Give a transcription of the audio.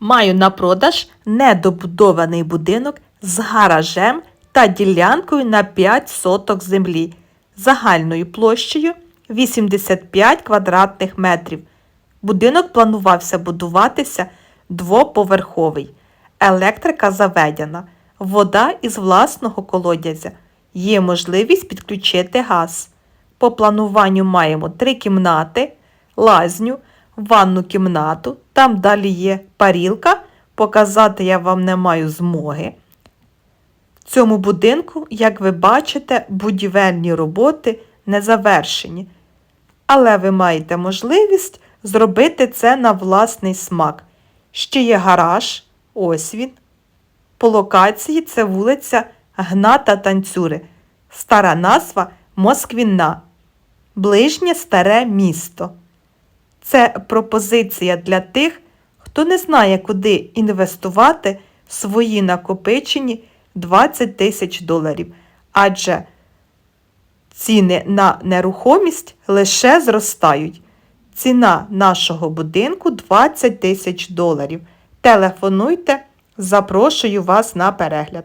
Маю на продаж недобудований будинок з гаражем та ділянкою на 5 соток землі загальною площею 85 квадратних метрів. Будинок планувався будуватися двоповерховий. Електрика заведена, вода із власного колодязя. Є можливість підключити газ. По плануванню маємо три кімнати, лазню, ванну кімнату. Там далі є парілка. Показати я вам не маю змоги. В цьому будинку, як ви бачите, будівельні роботи не завершені. Але ви маєте можливість зробити це на власний смак. Ще є гараж, ось він. По локації це вулиця Гната Танцюри, стара назва Москвіна, ближнє старе місто. Це пропозиція для тих, хто не знає, куди інвестувати свої накопичені 20 тисяч доларів, адже ціни на нерухомість лише зростають. Ціна нашого будинку 20 тисяч доларів. Телефонуйте, запрошую вас на перегляд.